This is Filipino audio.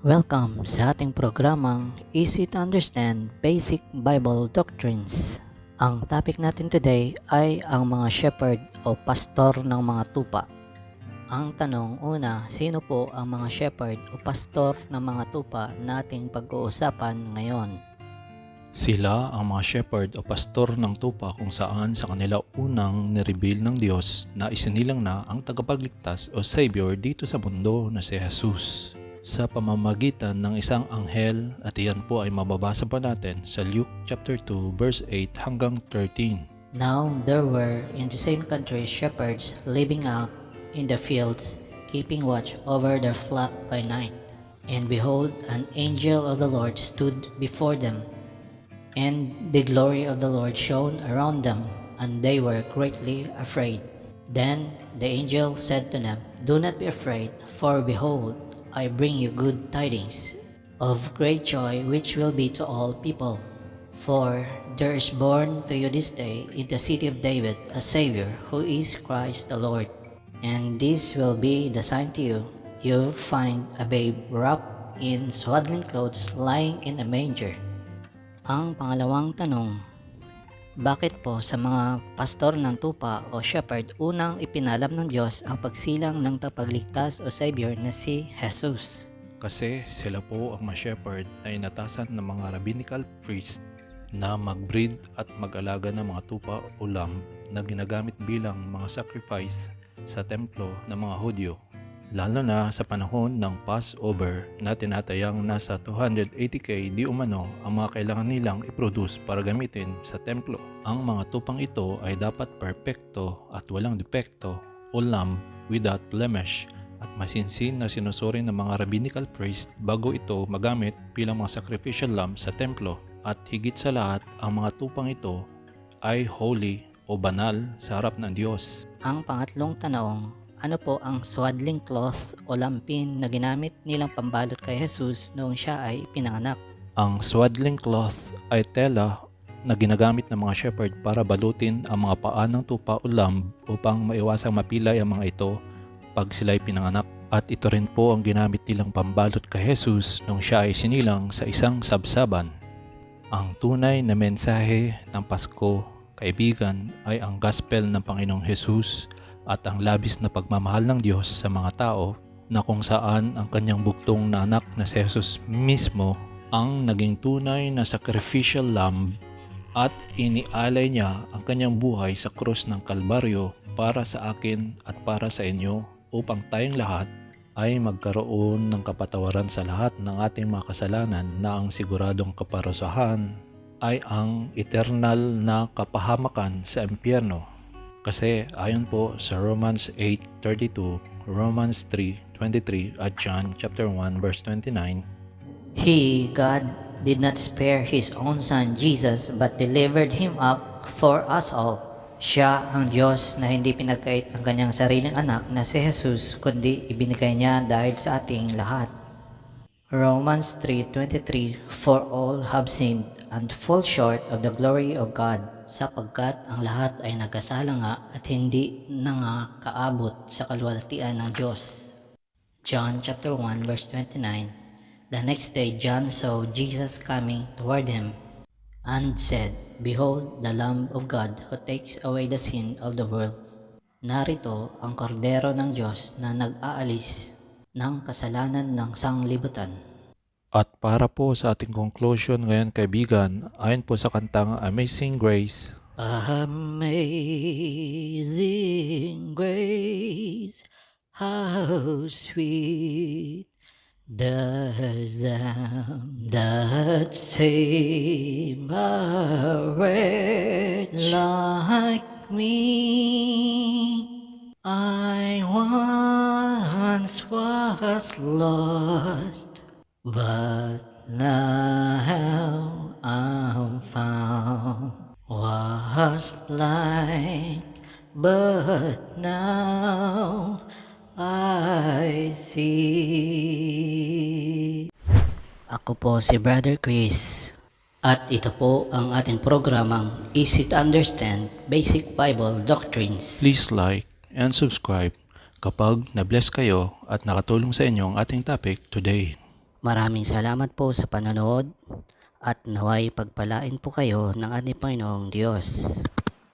Welcome sa ating programang Easy to Understand Basic Bible Doctrines. Ang topic natin today ay ang mga shepherd o pastor ng mga tupa. Ang tanong una, sino po ang mga shepherd o pastor ng mga tupa nating pag-uusapan ngayon? Sila ang mga shepherd o pastor ng tupa kung saan sa kanila unang nireveal ng Diyos na isinilang na ang tagapagligtas o Savior dito sa mundo na si Jesus sa pamamagitan ng isang anghel at iyan po ay mababasa pa natin sa Luke chapter 2 verse 8 hanggang 13. Now there were in the same country shepherds living out in the fields, keeping watch over their flock by night. And behold, an angel of the Lord stood before them, and the glory of the Lord shone around them, and they were greatly afraid. Then the angel said to them, Do not be afraid, for behold, I bring you good tidings of great joy, which will be to all people. For there is born to you this day in the city of David a Savior, who is Christ the Lord. And this will be the sign to you. You will find a babe wrapped in swaddling clothes lying in a manger. Ang pangalawang tanong, bakit po sa mga pastor ng tupa o shepherd unang ipinalam ng Diyos ang pagsilang ng tapagligtas o Savior na si Jesus? Kasi sila po ang mga shepherd na inatasan ng mga rabbinical priest na mag-breed at mag-alaga ng mga tupa o lamb na ginagamit bilang mga sacrifice sa templo ng mga Hudyo. Lalo na sa panahon ng Passover na tinatayang nasa 280k di umano ang mga kailangan nilang i-produce para gamitin sa templo. Ang mga tupang ito ay dapat perpekto at walang depekto o lamb without blemish at masinsin na sinusuri ng mga rabbinical priest bago ito magamit bilang mga sacrificial lamb sa templo. At higit sa lahat, ang mga tupang ito ay holy o banal sa harap ng Diyos. Ang pangatlong tanong, ano po ang swaddling cloth o lampin na ginamit nilang pambalot kay Jesus noong siya ay pinanganak? Ang swaddling cloth ay tela na ginagamit ng mga shepherd para balutin ang mga paa ng tupa o lamb upang maiwasang mapilay ang mga ito pag sila'y pinanganak. At ito rin po ang ginamit nilang pambalot kay Jesus nung siya ay sinilang sa isang sabsaban. Ang tunay na mensahe ng Pasko, kaibigan, ay ang gospel ng Panginoong Jesus at ang labis na pagmamahal ng Diyos sa mga tao na kung saan ang kanyang buktong na anak na si Jesus mismo ang naging tunay na sacrificial lamb at inialay niya ang kanyang buhay sa krus ng Kalbaryo para sa akin at para sa inyo upang tayong lahat ay magkaroon ng kapatawaran sa lahat ng ating mga kasalanan na ang siguradong kaparusahan ay ang eternal na kapahamakan sa impyerno. Kasi ayon po sa Romans 8:32, Romans 3:23 at John chapter 1 verse 29, He, God, did not spare His own Son Jesus but delivered Him up for us all. Siya ang Diyos na hindi pinagkait ng kanyang sariling anak na si Jesus kundi ibinigay niya dahil sa ating lahat. Romans 3.23 For all have sinned and fall short of the glory of God sapagkat ang lahat ay nagkasala nga at hindi na nga kaabot sa kalwalatian ng Diyos. John chapter 1 verse 29 The next day John saw Jesus coming toward him and said, Behold the Lamb of God who takes away the sin of the world. Narito ang kordero ng Diyos na nag-aalis ng kasalanan ng sanglibutan. At para po sa ating conclusion ngayon kaibigan, ayon po sa kantang Amazing Grace, Amazing grace, how sweet the sound that saved a wretch like me. I once was lost, but now I'm found. Was blind, but now I see. Ako po si Brother Chris. At ito po ang ating programang Easy to Understand Basic Bible Doctrines. please like and subscribe kapag na-bless kayo at nakatulong sa inyo ang ating topic today. Maraming salamat po sa panonood at naway pagpalain po kayo ng ating Panginoong Diyos.